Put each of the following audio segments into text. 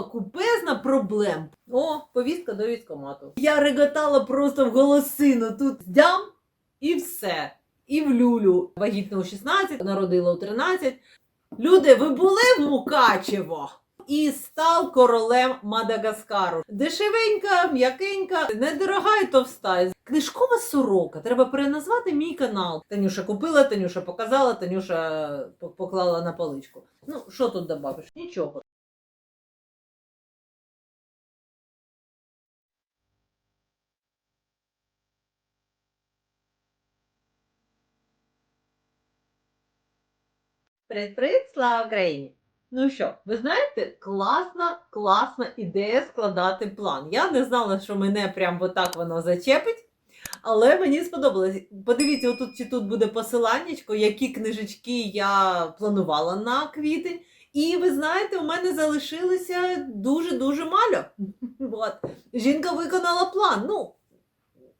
була купезна проблем. О, повістка до військкомату. Я реготала просто в голосину. Тут дям і все. І в люлю. Вагітна у 16, народила у 13. Люди, ви були в Мукачево? І став королем Мадагаскару. Дешевенька, м'якенька, недорога і товста. Книжкова сорока. Треба переназвати мій канал. Танюша купила, Танюша показала, Танюша поклала на поличку. Ну, що тут добавиш? Нічого. Привіт-привіт, слава Україні! Ну що, ви знаєте, класна, класна ідея складати план. Я не знала, що мене прям отак воно зачепить, але мені сподобалось. Подивіться, отут чи тут буде посиланнячко, які книжечки я планувала на квітень. І ви знаєте, у мене залишилося дуже-дуже мало. От. Жінка виконала план. Ну,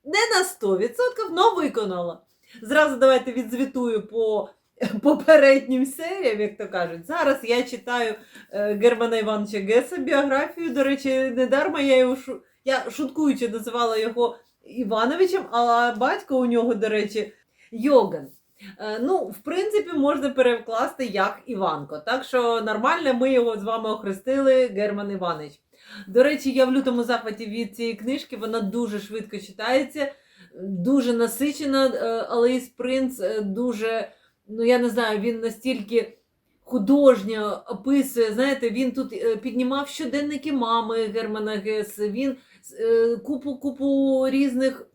не на 100%, але виконала. Зразу давайте відзвітую по попереднім серіям, як то кажуть. Зараз я читаю е, Германа Івановича Геса біографію. До речі, недарма я його шу... я шуткуючи називала його Івановичем, а батько у нього, до речі, Йоган. Е, Ну, в принципі, можна перекласти як Іванко. Так що нормально ми його з вами охрестили Герман Іванович. До речі, я в лютому захваті від цієї книжки, вона дуже швидко читається, дуже насичена. е, Алеїс Принц дуже ну я не знаю, він настільки художньо описує. Знаєте, він тут е, піднімав щоденники мами Германа Гес, він е, купу купу різних.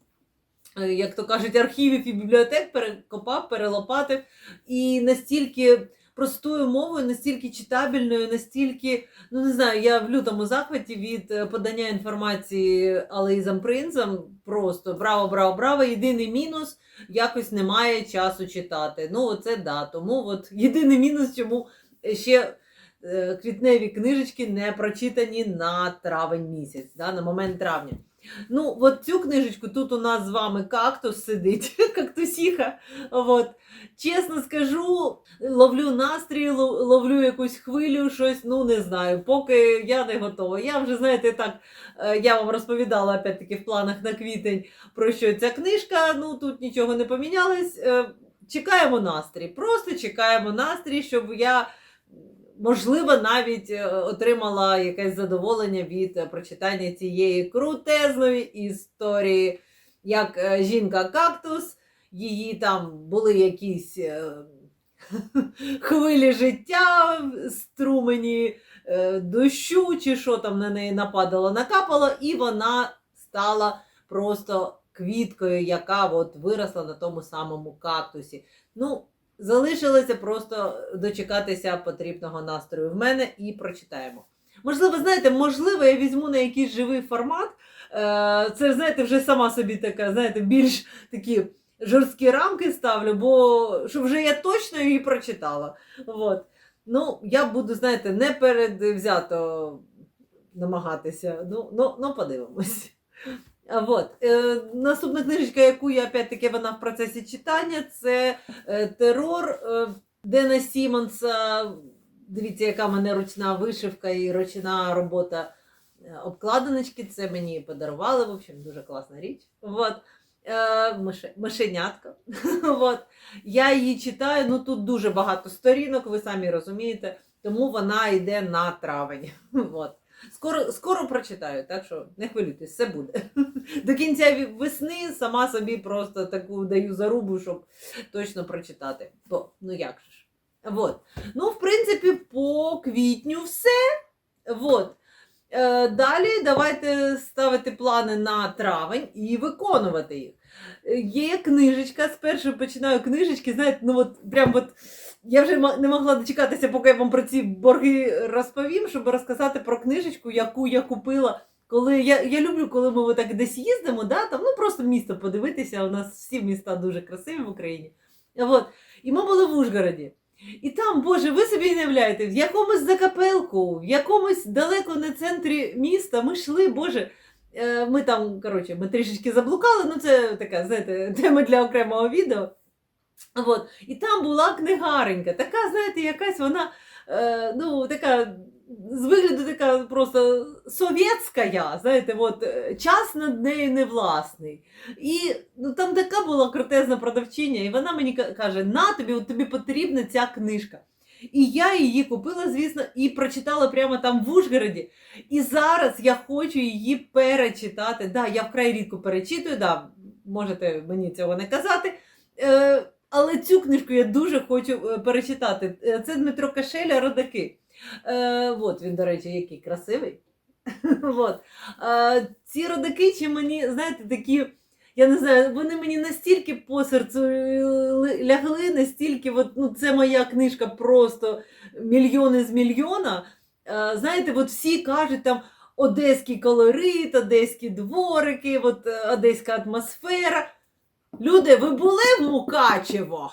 е, Як то кажуть, архівів і бібліотек перекопав, перелопатив і настільки простою мовою, настільки читабельною, настільки, ну не знаю, я в лютому захваті від е, подання інформації Алеїзом Принцем. Просто браво, браво, браво. Єдиний мінус якось немає часу читати. Ну, оце да. Тому от єдиний мінус, чому ще е, квітневі книжечки не прочитані на травень місяць, да, на момент травня. Ну, от цю книжечку тут у нас з вами кактус сидить, кактусіха. От. Чесно скажу, ловлю настрій, ловлю якусь хвилю, щось, ну не знаю, поки я не готова. Я вже, знаєте, так, е, я вам розповідала опять-таки в планах на квітень про що ця книжка. Ну тут нічого не помінялось. Е, Чекаємо настрій. Просто чекаємо настрій, щоб я, можливо, навіть е, отримала якесь задоволення від е, прочитання цієї крутезної історії, як е, жінка-кактус. Її там були якісь хвилі життя, струмені дощу, чи що там на неї нападало, накапало, і вона стала просто квіткою, яка от виросла на тому самому кактусі. Ну, залишилося просто дочекатися потрібного настрою в мене і прочитаємо. Можливо, знаєте, можливо, я візьму на якийсь живий формат. Е, Це, знаєте, вже сама собі така, знаєте, більш такі жорсткі рамки ставлю, бо щоб вже я точно її прочитала. От. Ну, я буду, знаєте, не передвзято намагатися. Ну, ну, ну подивимось. А Вот. Е, наступна книжечка, яку я опять-таки вона в процесі читання, це е, терор е, Дена Сімонса. Дивіться, яка в мене ручна вишивка і ручна робота обкладиночки. Це мені подарували. В общем, дуже класна річ. Вот. Е, мише- мишенятко. вот. Я її читаю, ну тут дуже багато сторінок, ви самі розумієте, тому вона йде на травень. вот. Скоро, скоро прочитаю, так що не хвилюйтесь, все буде. До кінця весни сама собі просто таку даю зарубу, щоб точно прочитати. Бо, ну як же ж. Вот. Ну, в принципі, по квітню все. Вот. Е, далі давайте ставити плани на травень і виконувати їх. Е, Є книжечка, спершу починаю книжечки, знаєте, ну от прям от я вже не могла дочекатися, поки я вам про ці борги розповім, щоб розказати про книжечку, яку я купила. Коли я, я люблю, коли ми так десь їздимо, да, там, ну просто місто подивитися. У нас всі міста дуже красиві в Україні. От. І ми були в Ужгороді. І там, Боже, ви собі не уявляєте, в якомусь закапелку, в якомусь далеко не центрі міста ми йшли, Боже. е, Ми там, коротше, ми трішечки заблукали, ну це така, знаєте, тема для окремого відео. От. І там була книгаренька, така, знаєте, якась вона, е, ну, така, з вигляду така просто совєтська знаєте, от, е, час над нею не власний. І ну, там така була крутезна продавчиня, і вона мені каже: на тобі, от тобі потрібна ця книжка. І я її купила, звісно, і прочитала прямо там в Ужгороді. І зараз я хочу її перечитати. Да, я вкрай рідко перечитую, да, можете мені цього не казати. Е, але цю книжку я дуже хочу е, перечитати. Е, Це Дмитро Кашеля Родаки. Е, от він, до речі, який красивий. от. е, ці родаки, чи мені, знаєте, такі. Я не знаю, вони мені настільки по серцю е, лягли, настільки, от, ну, це моя книжка просто мільйони з мільйона. Е, знаєте, от всі кажуть там одеський колорит, одеські дворики, от, одеська атмосфера. Люди, ви були в Мукачево?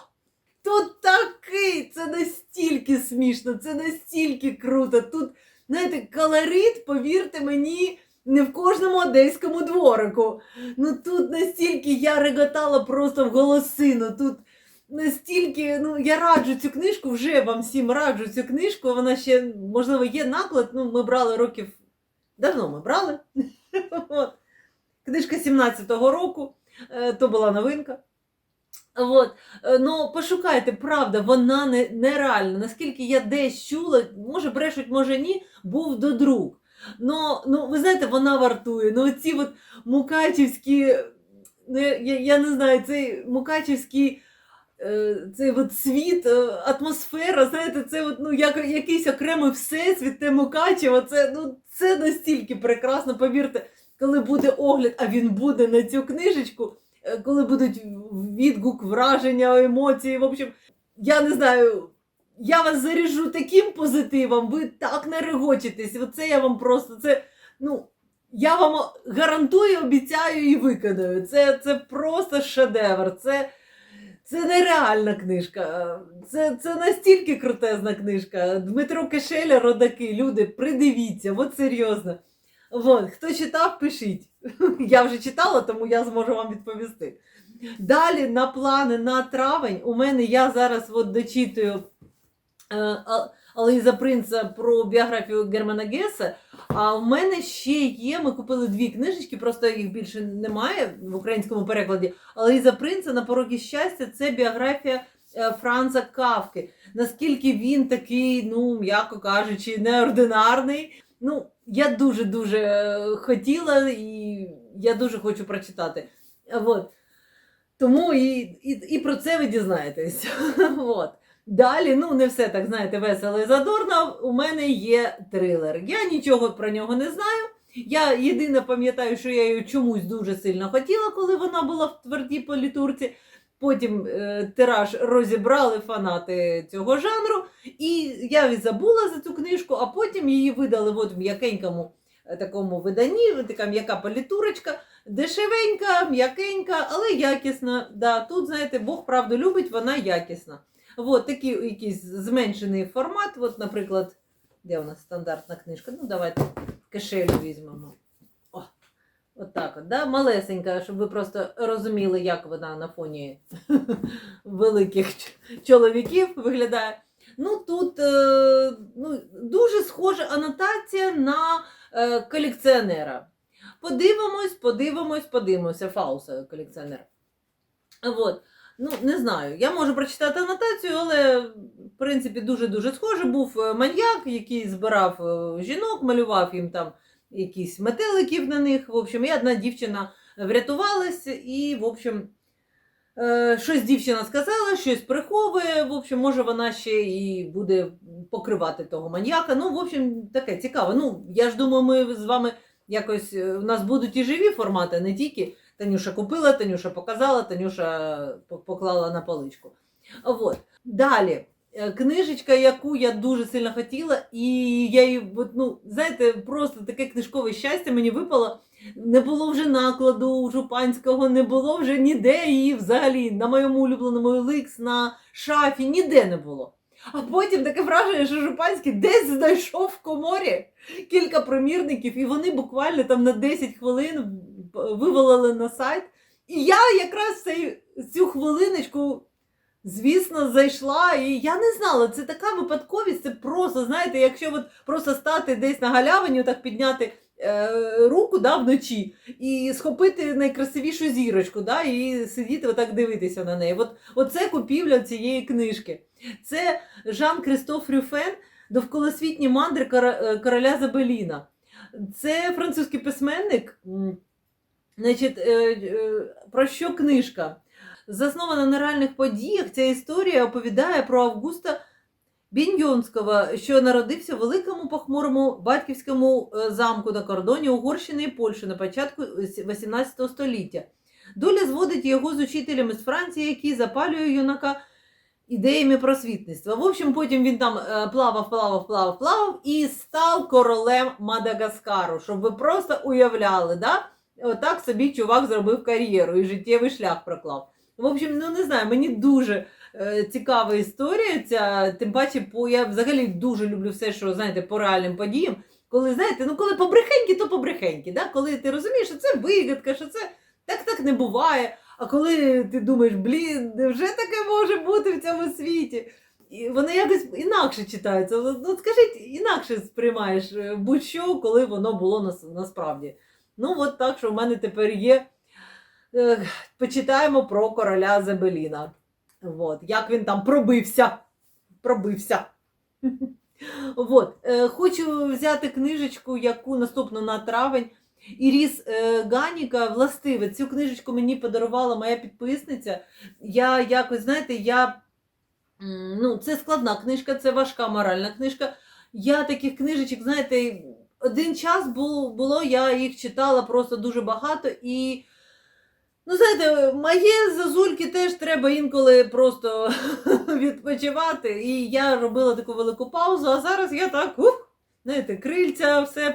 Тут такий, це настільки смішно, це настільки круто. Тут, знаєте, колорит, повірте мені, не в кожному одеському дворику. Ну тут настільки я реготала просто в голосину. Тут настільки, ну я раджу цю книжку, вже вам всім раджу цю книжку. Вона ще, можливо, є наклад. Ну, ми брали років. Давно ми брали. Книжка 17-го року, то була новинка. От. Е, Ну, пошукайте, правда, вона не, нереальна. Наскільки я десь чула, може брешуть, може ні, був до друг. Ну, ну, ви знаєте, вона вартує. Ну, ці от мукачівські, ну, я, я, не знаю, цей мукачівський е, цей от світ, е, атмосфера, знаєте, це от, ну, як, якийсь окремий всесвіт, те Мукачево, це, ну, це настільки прекрасно, повірте, коли буде огляд, а він буде на цю книжечку, е, коли будуть відгук, враження, емоції, в общем, я не знаю. Я вас заряжу таким позитивом, ви так нарегочитесь. Оце я вам просто це. Ну, я вам гарантую, обіцяю і виконаю. Це, це просто шедевр. Це, це нереальна книжка. Це, це настільки крутезна книжка. Дмитро Кишеля, родаки, люди, придивіться, от серйозно. От, хто читав, пишіть. Я вже читала, тому я зможу вам відповісти. Далі на плани на травень у мене я зараз от дочитую е, Алоїза Принца про біографію Германа Геса. А в мене ще є. Ми купили дві книжечки, просто їх більше немає в українському перекладі. Алоїза Принца на порогі щастя це біографія е, Франца Кавки. Наскільки він такий, ну, м'яко кажучи, неординарний. Ну, я дуже-дуже е, хотіла і я дуже хочу прочитати. Вот. Тому і, і, і про це ви дізнаєтесь. От. Далі, ну не все так, знаєте, весело і задорно. У мене є трилер. Я нічого про нього не знаю. Я єдине пам'ятаю, що я її чомусь дуже сильно хотіла, коли вона була в твердій політурці. Потім е, тираж розібрали фанати цього жанру, і я забула за цю книжку, а потім її видали от в м'якенькому е, такому виданні, така м'яка політурочка, дешевенька, м'якенька, але якісна. Да, тут, знаєте, Бог правду любить, вона якісна. От такий якийсь зменшений формат. От, наприклад, де у нас стандартна книжка? Ну, давайте кишелю візьмемо. О, от да? малесенька, щоб ви просто розуміли, як вона на фоні великих чоловіків виглядає. Ну, тут е, ну, дуже схожа анотація на е, колекціонера. Подивимось, подивимось, подивимося. Фауса колекціонер. От. Ну, не знаю. Я можу прочитати анотацію, але в принципі дуже-дуже схоже. Був е, маньяк, який збирав жінок, малював їм там якісь метеликів на них. В общем, і одна дівчина врятувалась, і, в общем, е, щось дівчина сказала, щось приховує. В общем, може вона ще і буде покривати того маньяка. Ну, в общем, таке цікаве. Ну, я ж думаю, ми з вами якось е, у нас будуть і живі формати, не тільки. Танюша купила, Танюша показала, Танюша поклала на поличку. Вот. Далі. Е, Книжечка, яку я дуже сильно хотіла, і я її, ну, знаєте, просто таке книжкове щастя мені випало. Не було вже накладу жупанського, не було вже ніде її взагалі на моєму улюбленому Еликс, на шафі, ніде не було. А потім таке враження, що Жупанський десь знайшов в коморі кілька примірників, і вони буквально там на 10 хвилин вивалили на сайт. І я якраз цю хвилиночку Звісно, зайшла, і я не знала, це така випадковість, це просто, знаєте, якщо от просто стати десь на галявині, так підняти е, руку да, вночі і схопити найкрасивішу зірочку, да, і сидіти отак дивитися на неї. От, оце купівля цієї книжки. Це Жан-Кристоф Рюфен Довколосвітні мандри е, короля Забеліна. Це французький письменник. Значить, е, е, про що книжка? Заснована на реальних подіях, ця історія оповідає про Августа Біньйонського, що народився в великому похмурому батьківському е, замку на кордоні Угорщини і Польщі на початку 18 століття. Доля зводить його з учителями з Франції, який запалює юнака ідеями просвітництва. В общем, потім він там е, плавав, плавав, плавав, плавав і став королем Мадагаскару, щоб ви просто уявляли, да? Отак собі чувак зробив кар'єру і життєвий шлях проклав. В общем, ну не знаю, мені дуже е, цікава історія ця, тим паче, по, я взагалі дуже люблю все, що знаєте, по реальним подіям. Коли знаєте, ну коли побрехеньки, то побрехеньки. Да? Коли ти розумієш, що це вигадка, що це так так не буває. А коли ти думаєш, блін, вже таке може бути в цьому світі? І вони якось інакше читаються. От скажіть, інакше сприймаєш е, будь-що, коли воно було нас, насправді. Ну, от так, що в мене тепер є. Почитаємо про короля Зебеліна. От, як він там пробився. Пробився. От, е, хочу взяти книжечку, яку наступну на травень. Іріс е, Ганіка, властиве, цю книжечку мені подарувала моя підписниця. Я якось, знаєте, я. Ну, це складна книжка, це важка моральна книжка. Я таких книжечок, знаєте, один час було, було я їх читала просто дуже багато. І, ну, знаєте, моє зазульки теж треба інколи просто відпочивати. І я робила таку велику паузу, а зараз я так. Ух, Знаєте, крильця, все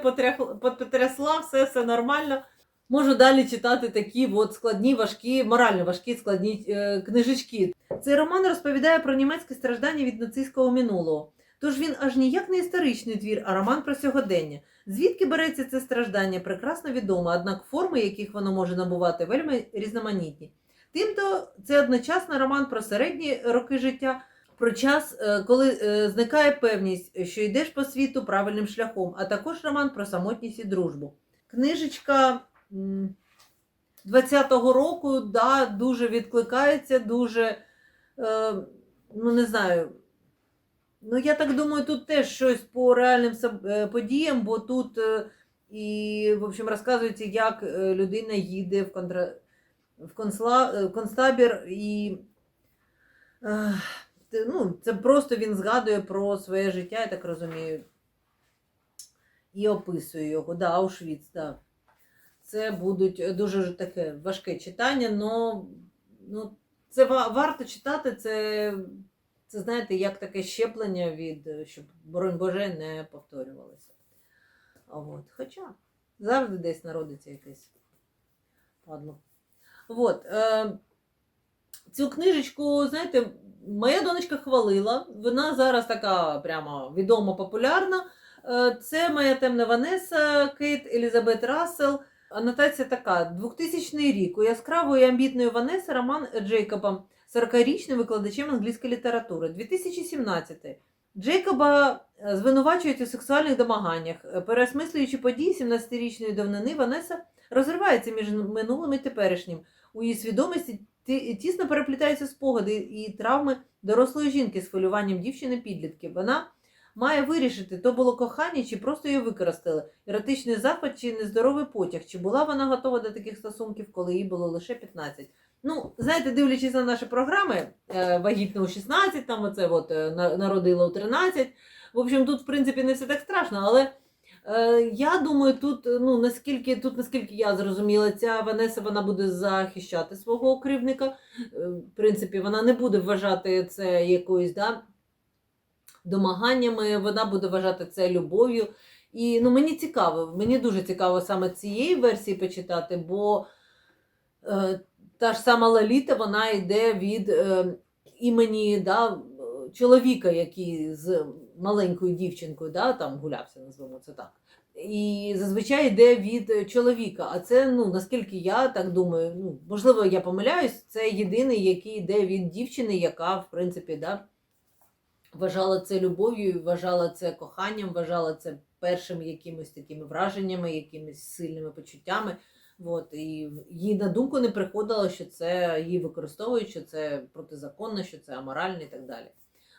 потрясла, все, все нормально. Можу далі читати такі от складні, важкі, морально важкі складні е, книжечки. Цей роман розповідає про німецьке страждання від нацистського минулого. Тож він аж ніяк не історичний твір, а роман про сьогодення. Звідки береться це страждання, прекрасно відомо, однак форми, яких воно може набувати, вельми різноманітні. Тимто це одночасно роман про середні роки життя, про час, е, коли е, зникає певність, що йдеш по світу правильним шляхом, а також роман про самотність і дружбу. Книжечка 20-го року да, дуже відкликається, дуже, е, ну не знаю. Ну, я так думаю, тут теж щось по реальним е, подіям, бо тут е, і, в общем, розказується, як е, людина їде в, контра... в, консла... концтабір і. Ну, це просто він згадує про своє життя, я так розумію. І описує його. Да, Аушвіц, да. Це будуть дуже таке важке читання, но ну, це варто читати, це, це, знаєте, як таке щеплення від, е, щоб, боронь Боже, не повторювалося. От. Хоча завжди десь народиться якесь падло. От, е, цю книжечку, знаєте, моя донечка хвалила. Вона зараз така прямо відома, популярна. Е, Це моя темна Ванеса, Кейт Елізабет Рассел. Анотація така: 2000 рік у яскравої амбітної Ванеси роман Джейкоба, 40-річним викладачем англійської літератури. 2017. Джейкоба е, звинувачують у сексуальних домаганнях. Е, Переосмислюючи події 17-річної давнини, Ванеса розривається між минулим і теперішнім. У її свідомості тісно переплітаються спогади і травми дорослої жінки з хвилюванням дівчини підлітки. Вона має вирішити, то було кохання, чи просто її використали, еротичний захват чи нездоровий потяг, чи була вона готова до таких стосунків, коли їй було лише 15. Ну, знаєте, дивлячись на наші програми, е, вагітна у 16, там оце от, е, народила у 13. В общем, тут, в принципі, не все так страшно, але е, я думаю, тут, ну, наскільки, тут, наскільки я зрозуміла, ця Ванеса вона буде захищати свого кривдника. Е, в принципі, вона не буде вважати це якоюсь, да, домаганнями, вона буде вважати це любов'ю. І ну, мені цікаво, мені дуже цікаво саме цієї версії почитати, бо та ж сама Лаліта, вона йде від е, імені да, чоловіка, який з маленькою дівчинкою, да, там гулявся, назвемо це так. І зазвичай йде від чоловіка. А це, ну наскільки я так думаю, ну можливо, я помиляюсь, це єдиний, який йде від дівчини, яка, в принципі, да, вважала це любов'ю, вважала це коханням, вважала це першими якимись такими враженнями, якимись сильними почуттями. От, і їй на думку не приходило, що це її використовують, що це протизаконно, що це аморально і так далі.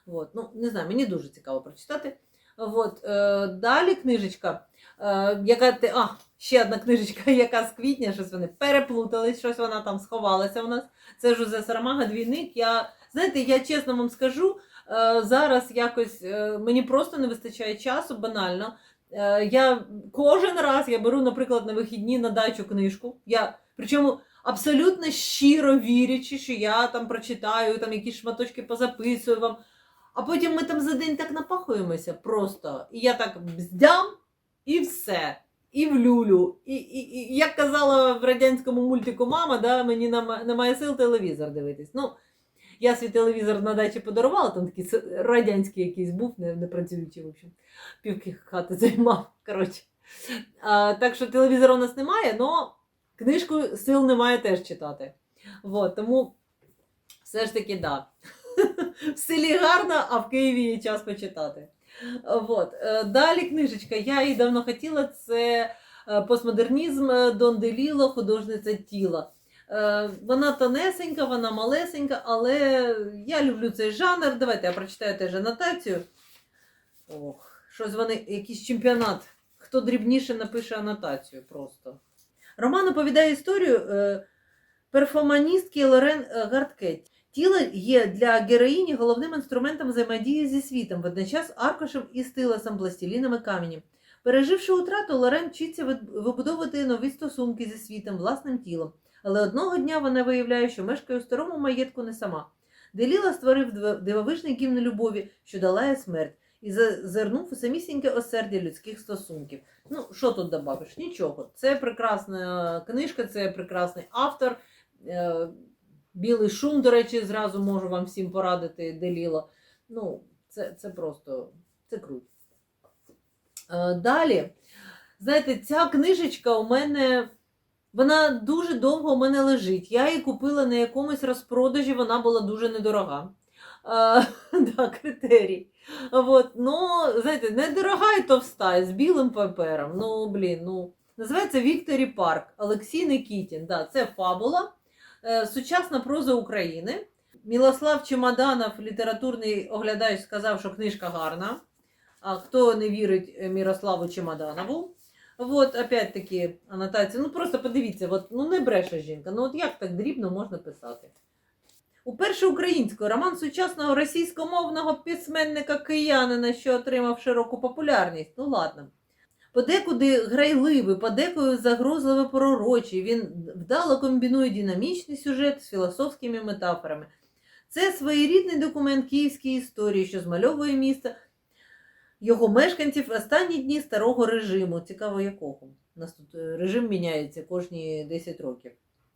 От, ну, не знаю, мені дуже цікаво прочитати. От, е, далі книжечка, е, яка ти. А, ще одна книжечка, яка з квітня, щось вони переплутались, щось вона там сховалася у нас. Це Жозе Сарамага, двійник. Я, знаєте, я чесно вам скажу, е, зараз якось е, мені просто не вистачає часу, банально. Е, Я кожен раз я беру, наприклад, на вихідні на дачу книжку. Я причому абсолютно щиро вірячи, що я там прочитаю, там якісь шматочки позаписую вам. А потім ми там за день так напахуємося просто. І я так бздям, і все. І в люлю. І, і, і як казала в радянському мультику мама, да, мені нема- немає сил телевізор дивитись. Ну, я свій телевізор на дачі подарувала, там такий радянський якийсь був, не, не працюючий, в общем. Півки хати займав. Коротше. А, так що телевізора у нас немає, але книжку сил немає теж читати. Вот, тому все ж таки, да. В селі гарно, а в Києві є час почитати. Вот. Е, Далі книжечка. Я її давно хотіла. Це е, постмодернізм е, Дон Деліло, художниця тіла. Е, Вона тонесенька, вона малесенька, але я люблю цей жанр. Давайте я прочитаю теж анотацію. Ох, щось вони, якийсь чемпіонат. Хто дрібніше напише анотацію просто. Роман оповідає історію е, перформаністки Лорен е, Тіло є для героїні головним інструментом взаємодії зі світом, водночас аркушем і стилосом, пластиліном і каменем. Переживши утрату, Лорен вчиться вибудовувати нові стосунки зі світом, власним тілом. Але одного дня вона виявляє, що мешкає у старому маєтку не сама. Деліла створив дивовижний гімн любові, що долає смерть, і зазирнув у самісіньке осердя людських стосунків. Ну, що тут добавиш? Нічого. Це прекрасна книжка, це прекрасний автор. Е, Білий шум, до речі, зразу можу вам всім порадити, Деліло. Ну, це, це просто це круто. Е, Далі, знаєте, ця книжечка у мене. Вона дуже довго у мене лежить. Я її купила на якомусь розпродажі, вона була дуже недорога. А, да, критерій. Вот. Ну, знаєте, недорога і товста, з білим папером. Ну, блін, ну. Називається Вікторі Парк Олексій Никітін. Да, це фабула. Е, Сучасна проза України. Мілослав Чемоданов, літературний оглядач, сказав, що книжка гарна. А хто не вірить е, Мірославу Чемоданову? Вот, опять-таки, анотація. Ну просто подивіться, от, ну не бреше жінка. Ну от як так дрібно можна писати? Уперше українською роман сучасного російськомовного письменника киянина, що отримав широку популярність. Ну ладно. Подекуди грайливий, подекуди загрозливо пророчий. Він вдало комбінує динамічний сюжет з філософськими метафорами. Це своєрідний документ київської історії, що змальовує місто його мешканців в останні дні старого режиму. Цікаво, якого. У нас тут е, режим міняється кожні 10 років.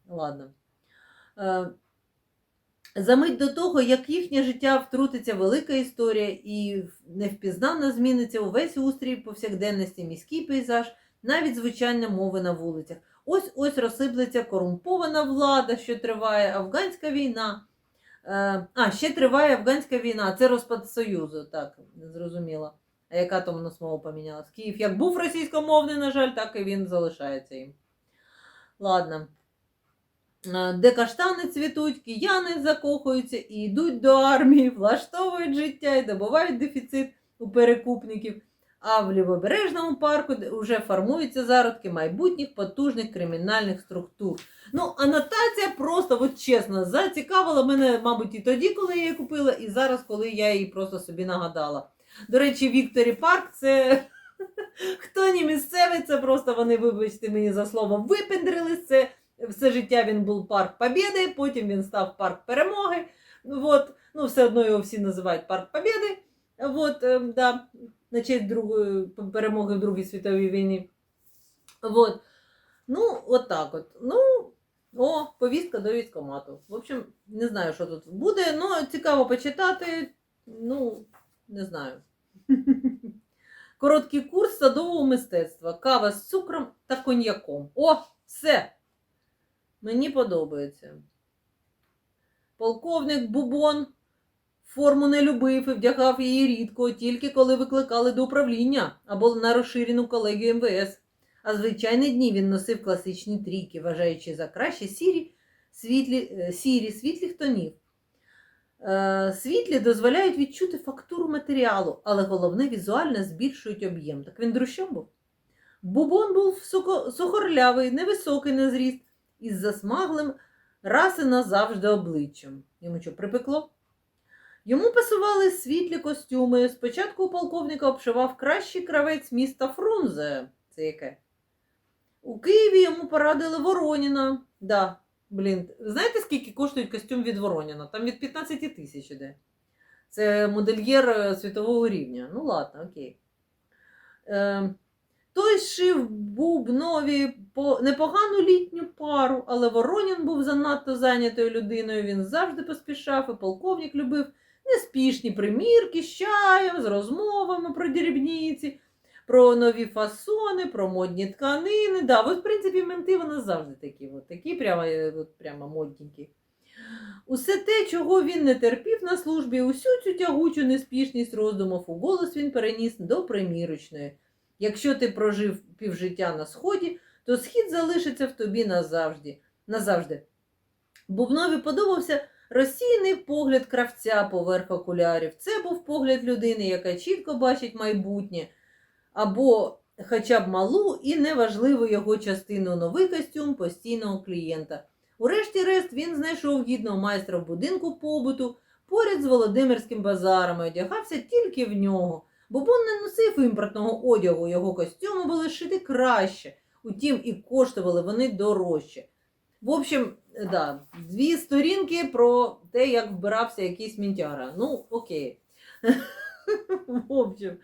Ладно. Е, За мить до того, як їхнє життя втрутиться велика історія і невпізнано зміниться увесь устрій повсякденності, міський пейзаж, навіть звучання мови на вулицях. Ось ось розсиплеться корумпована влада, що триває афганська війна. Е, А, ще триває афганська війна. Це розпад Союзу, так, зрозуміло. А яка там нас мова помінялась? Київ як був російськомовний, на жаль, так і він залишається їм. Ладно. Де каштани цвітуть, кияни закохуються і йдуть до армії, влаштовують життя і добувають дефіцит у перекупників. А в лівобережному парку вже формуються зародки майбутніх потужних кримінальних структур. Ну, анотація просто, от чесно, зацікавила мене, мабуть, і тоді, коли я її купила, і зараз, коли я її просто собі нагадала. До речі, Вікторі Парк це хто не місцевий, це просто вони, вибачте мені за слово, випендрились. Це все життя він був парк Побєди, потім він став парк перемоги. Вот. Ну, все одно його всі називають Парк Побєди. Вот, е, да, на честь другої перемоги в Другій світовій війні. Вот. Ну, от так от. Ну, о, повістка до військкомату. В общем, не знаю, що тут буде, але цікаво почитати. Ну, не знаю. Короткий курс садового мистецтва. Кава з цукром та коньяком. О, все! Мені подобається. Полковник Бубон форму не любив і вдягав її рідко, тільки коли викликали до управління або на розширену колегію МВС. А звичайні дні він носив класичні трійки, вважаючи за краще сірі, світлі, е, сірі світлих тонів. Е, Світлі дозволяють відчути фактуру матеріалу, але головне візуально збільшують об'єм. Так він друщом був. Бубон був сухорлявий, невисокий на зріст, із засмаглим раз і назавжди обличчям. Йому що, припекло? Йому пасували світлі костюми. Спочатку у полковника обшивав кращий кравець міста Фрунзе. Це яке? У Києві йому порадили Вороніна. Да, блін, знаєте, скільки коштує костюм від Вороніна? Там від 15 тисяч іде. Це модельєр е, світового рівня. Ну, ладно, окей. Е, той шив бубнові по непогану літню пару, але Воронін був занадто зайнятою людиною. Він завжди поспішав, і полковник любив неспішні примірки з чаєм, з розмовами про дрібниці, про нові фасони, про модні тканини. Да, от, в принципі, менти вони завжди такі, от, такі прямо, е, от, прямо модненькі. Усе те, чого він не терпів на службі, усю цю тягучу неспішність роздумів у голос він переніс до примірочної. Якщо ти прожив півжиття на сході, то схід залишиться в тобі назавжди. назавжди. Бубнові подобався розсіяний погляд кравця поверх окулярів. Це був погляд людини, яка чітко бачить майбутнє, або хоча б малу і неважливу його частину новий костюм постійного клієнта. Урешті-решт він знайшов гідного майстра в будинку побуту поряд з Володимирським базаром і одягався тільки в нього. Бобон не носив імпортного одягу, його костюми були шити краще, утім і коштували вони дорожче. В общем, да, дві сторінки про те, як вбирався якийсь мінтяра. Ну, окей. В общем,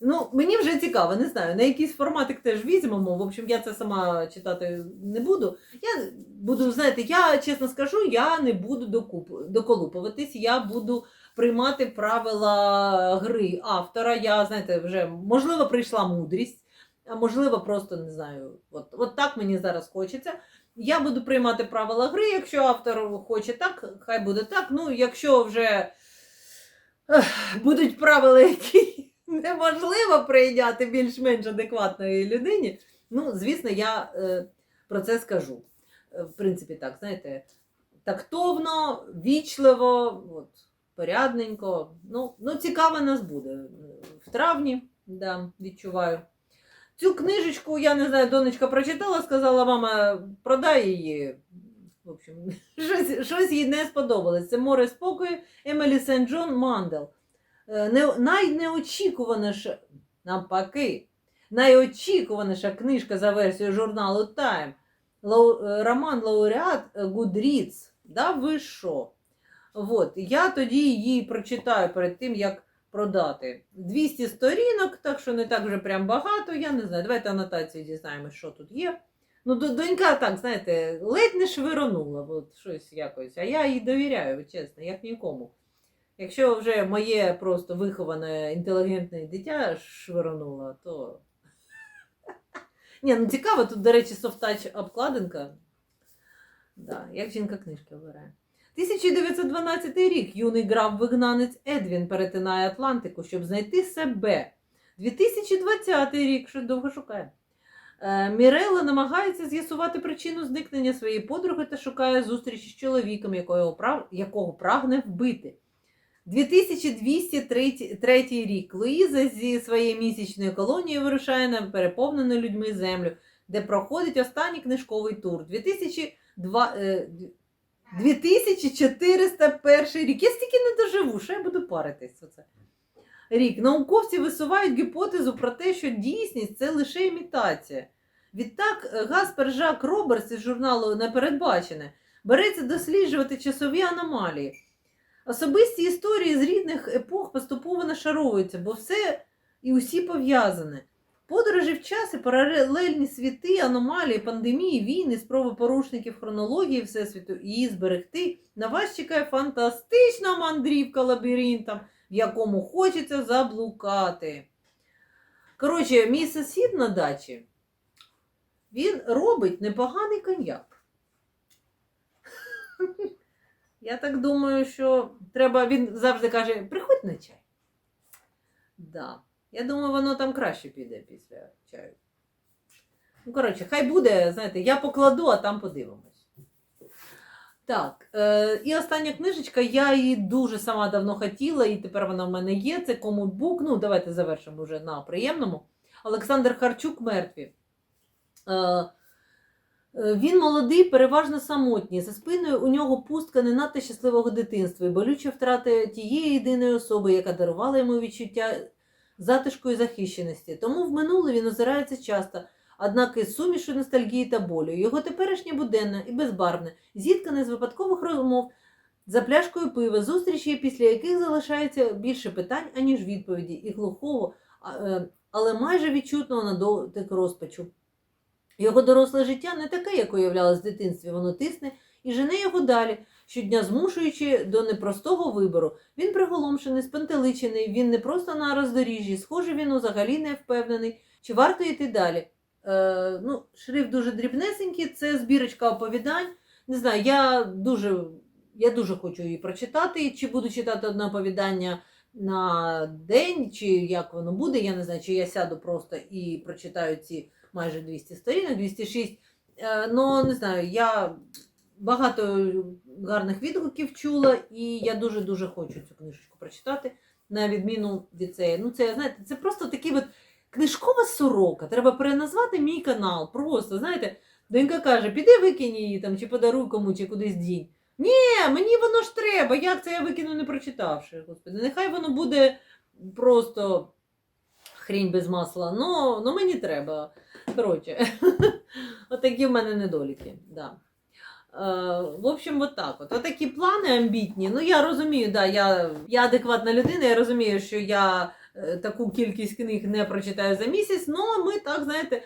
ну, мені вже цікаво, не знаю, на якийсь форматик теж візьмемо. В общем, я це сама читати не буду. Я буду, знаєте, я чесно скажу, я не буду докуп... доколупуватись, я буду приймати правила гри автора. Я, знаєте, вже можливо прийшла мудрість, а можливо, просто не знаю. От, от так мені зараз хочеться. Я буду приймати правила гри. Якщо автор хоче так, хай буде так. Ну, якщо вже будуть правила, які неможливо прийняти більш-менш адекватної людині, ну, звісно, я е, про це скажу. Е, В принципі, так, знаєте, тактовно, вічливо, от, порядненько. Ну, ну, цікаво нас буде. В травні, да, відчуваю. Цю книжечку, я не знаю, донечка прочитала, сказала, мама, продай її. В общем, щось, щось їй не сподобалось. Це море спокою Емелі Сен Джон Мандел. Е, Не, найнеочікуваніша, навпаки, найочікуваніша книжка за версією журналу Time. Лау, е, роман лауреат Гудріц. Да ви що? Вот. Я тоді її прочитаю перед тим, як продати. 200 сторінок, так що не так вже прям багато. Я не знаю. Давайте анотацію дізнаємось, що тут є. Ну, донька так, знаєте, ледь не швиронула, от щось якось. А я їй довіряю, чесно, як нікому. Якщо вже моє просто виховане інтелігентне дитя швиронуло, то. Ні, ну цікаво, тут, до речі, софтач обкладинка. Да, як жінка книжки обирає. 1912 рік юний граф-вигнанець Едвін перетинає Атлантику, щоб знайти себе. 2020 рік, що довго шукає. Е, Мірелла намагається з'ясувати причину зникнення своєї подруги та шукає зустрічі з чоловіком, якого, прав... якого прагне вбити. 2203 рік Луїза зі своєю місячною колонією вирушає на переповнену людьми землю, де проходить останній книжковий тур. 2002, е, 2401 рік. Я стільки не доживу, що я буду паритись. Оце. Рік. Науковці висувають гіпотезу про те, що дійсність це лише імітація. Відтак, е, Гаспер Жак Робертс із журналу Непередбачене береться досліджувати часові аномалії. Особисті історії з рідних епох поступово нашаровуються, бо все і усі пов'язане. Подорожі в час і паралельні світи, аномалії, пандемії, війни, спроби порушників хронології Всесвіту і її зберегти. На вас чекає фантастична мандрівка лабіринтом в якому хочеться заблукати. Коротше, мій сусід на дачі, він робить непоганий коньяк. Я так думаю, що треба, він завжди каже, приходь на чай. Да. Я думаю, воно там краще піде після чаю. Ну, коротше, хай буде, знаєте, я покладу, а там подивимось. Так, е, і остання книжечка, я її дуже сама давно хотіла, і тепер вона в мене є. Це комутбук. Ну, давайте завершимо вже на приємному. Олександр Харчук мертві. Е, е, він молодий, переважно самотній. За спиною у нього пустка не надто щасливого дитинства і болюча втрати тієї єдиної особи, яка дарувала йому відчуття затишку і захищеності. Тому в минуле він озирається часто, однак із сумішу ностальгії та болю. Його теперішнє буденне і безбарвне, зіткане з випадкових розмов за пляшкою пива, зустрічі, після яких залишається більше питань, аніж відповіді, і глухого, е, але майже відчутного на дотик розпачу. Його доросле життя не таке, як уявлялось в дитинстві, воно тисне і жене його далі, щодня змушуючи до непростого вибору. Він приголомшений, спантеличений, він не просто на роздоріжжі, схоже, він взагалі не впевнений, чи варто йти далі. Е, ну, шрифт дуже дрібнесенький, це збірочка оповідань. Не знаю, я дуже, я дуже хочу її прочитати. Чи буду читати одне оповідання на день, чи як воно буде, я не знаю, чи я сяду просто і прочитаю ці майже 200 сторінок, 206. Е, ну, не знаю, я багато гарних відгуків чула, і я дуже-дуже хочу цю книжечку прочитати, на відміну від цієї. Ну, це, знаєте, це просто такий от книжкова сорока. Треба переназвати мій канал. Просто, знаєте, донька каже, піди викинь її там, чи подаруй кому, чи кудись дінь. Ні, мені воно ж треба. Як це я викину, не прочитавши? Господи, нехай воно буде просто хрінь без масла. Ну, ну мені треба. Коротше, отакі в мене недоліки. Да. Е, в общем, вот так от. Отакі плани амбітні. Ну, я розумію, да, я, я адекватна людина, я розумію, що я таку кількість книг не прочитаю за місяць, але ми так, знаєте,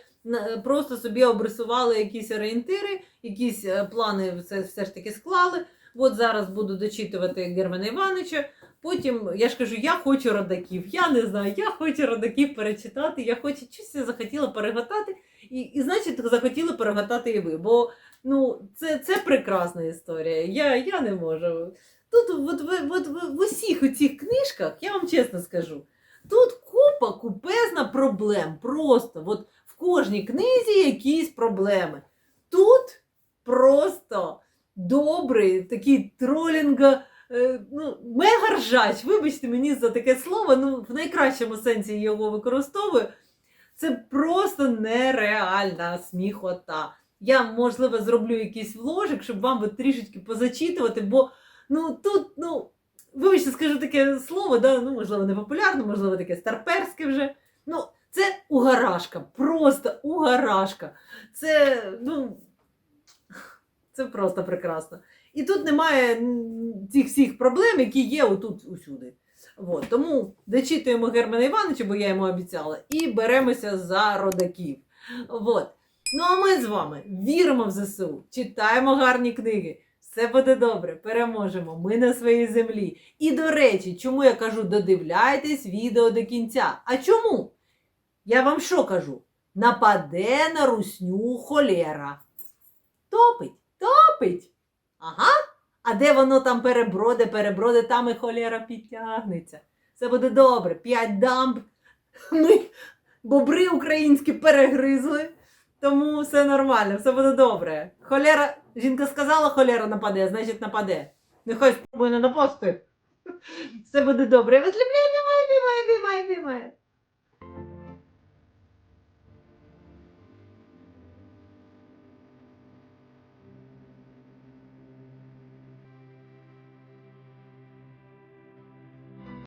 просто собі обрисували якісь орієнтири, якісь е, плани все, все ж таки склали. От зараз буду дочитувати Германа Івановича. Потім я ж кажу, я хочу родаків. Я не знаю, я хочу родаків перечитати. Я хочу щось захотіла переготати, і, і значить, захотіли переготати і ви. Бо ну, це, це прекрасна історія. Я, я не можу. Тут от, в, от, в, в усіх цих книжках, я вам чесно скажу, тут купа купезна проблем. Просто от в кожній книзі якісь проблеми. Тут просто добрий такий тролінга. Е, ну, мега вибачте мені за таке слово, ну в найкращому сенсі його використовую. Це просто нереальна сміхота. Я, можливо, зроблю якийсь вложик, щоб вам трішечки позачитувати, бо ну тут, ну, вибачте, скажу таке слово, да, ну, можливо, не популярне, можливо, таке старперське вже. Ну, це угарашка, просто угарашка. Це, ну, це просто прекрасно. І тут немає цих всіх проблем, які є отут усюди. От, тому дочитуємо Германа Івановича, бо я йому обіцяла, і беремося за родаків. От. Ну а ми з вами віримо в ЗСУ, читаємо гарні книги. Все буде добре, переможемо. Ми на своїй землі. І до речі, чому я кажу, додивляйтесь відео до кінця. А чому? Я вам що кажу? Нападе на русню холера. Топить, топить. Ага. А де воно там переброде, переброде, там і холера підтягнеться. Все буде добре. П'ять дамб. Ми бобри українські перегризли. Тому все нормально, все буде добре. Холера, жінка сказала, холера нападе, значить нападе. Нехай спробує не напасти. Все буде добре. Я вас люблю, обіймаю.